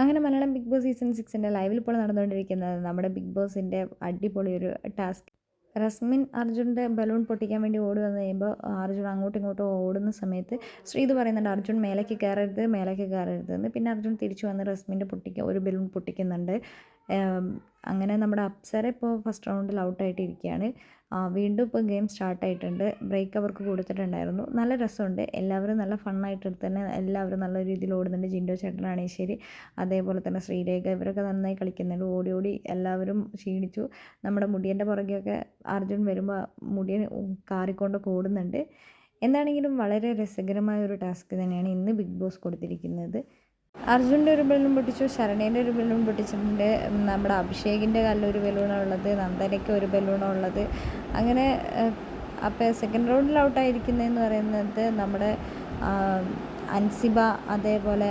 അങ്ങനെ Malayalam Big Boss season സിക്സിന്റെ ലൈവിൽ ഇപ്പോൾ നടന്നുകൊണ്ടിരിക്കുന്നത് നമ്മുടെ ബിഗ് ബോസിന്റെ അടിപൊളി ഒരു ടാസ്ക്. റസ്മിൻ അർജുന്റെ ബലൂൺ പൊട്ടിക്കാൻ വേണ്ടി ഓടി വന്നു കഴിയുമ്പോൾ അർജുൻ അങ്ങോട്ടും ഇങ്ങോട്ടും ഓടുന്ന സമയത്ത് ശ്രീത് പറയുന്നുണ്ട് അർജുൻ മേലേക്ക് കയറരുത് മേലേക്ക് കയറരുത് എന്ന്. പിന്നെ അർജുൻ തിരിച്ചു വന്ന് റസ്മിന്റെ പൊട്ടിക്കുക ഒരു ബലൂൺ പൊട്ടിക്കുന്നുണ്ട്. അങ്ങനെ നമ്മുടെ അപ്സര ഇപ്പോൾ ഫസ്റ്റ് റൗണ്ടിൽ ഔട്ടായിട്ടിരിക്കുകയാണ് വീണ്ടും ഇപ്പോൾ ഗെയിം സ്റ്റാർട്ടായിട്ടുണ്ട് ബ്രേക്ക് അവർക്ക് കൊടുത്തിട്ടുണ്ടായിരുന്നു. നല്ല രസമുണ്ട്. എല്ലാവരും നല്ല ഫണ്ണായിട്ട് തന്നെ എല്ലാവരും നല്ല രീതിയിൽ ഓടുന്നുണ്ട്. ജിൻഡോ ചേട്ടനാണെങ്കിൽ ശരി. അതേപോലെ തന്നെ ശ്രീരേഖ ഇവരൊക്കെ നന്നായി കളിക്കുന്നുണ്ട്. ഓടി ഓടി എല്ലാവരും ക്ഷീണിച്ചു. നമ്മുടെ മുടിയന്റെ പുറകെയൊക്കെ അർജുൻ വരുമ്പോൾ മുടിയൻ കാറിക്കൊണ്ട് ഓടുന്നുണ്ട്. എന്താണെങ്കിലും വളരെ രസകരമായ ഒരു ടാസ്ക് തന്നെയാണ് ഇന്ന് ബിഗ് ബോസ് കൊടുത്തിരിക്കുന്നത്. അർജുന്റെ ഒരു ബലൂൺ പൊട്ടിച്ചു ശരണേന്റെ ഒരു ബലൂൺ പൊട്ടിച്ചിട്ടുണ്ട്. നമ്മുടെ അഭിഷേകിന്റെ കല്ലൊരു ബലൂണുള്ളത് നന്ദനയ്ക്ക് ഒരു ബലൂണുള്ളത് അങ്ങനെ അപ്പോൾ സെക്കൻഡ് റൗണ്ടിൽ ഔട്ടായിരിക്കുന്നതെന്ന് പറയുന്നത് നമ്മുടെ അൻസിബ അതേപോലെ